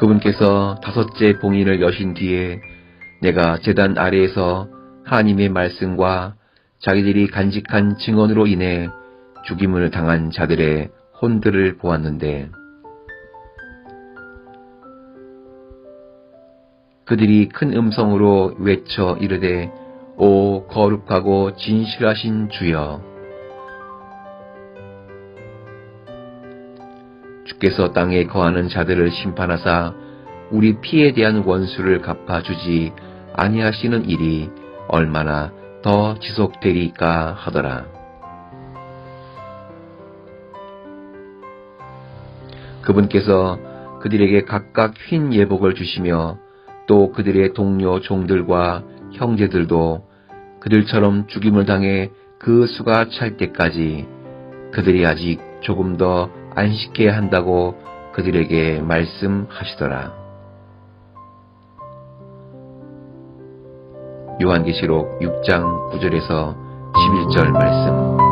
주께서 다섯째 봉인을 여신 뒤에 내가 재단 아래에서 하나님의 말씀과 자기들이 간직한 증언으로 인해 죽임을 당한 자들의 혼들을 보았는데 그들이 큰 음성으로 외쳐 이르되 오 거룩하고 진실하신 주여 주께서 땅에 거하는 자들을 심판하사 우리 피에 대한 원수를 갚아주지 아니하시는 일이 얼마나 더 지속되리까 하더라. 그분께서 그들에게 각각 흰 예복을 주시며 또 그들의 동료 종들과 형제들도 그들처럼 죽임을 당해 그 수가 찰 때까지 그들이 아직 조금 더 안식해야 한다고 그들에게 말씀하시더라. 요한계시록 6장 9절에서 11절 말씀.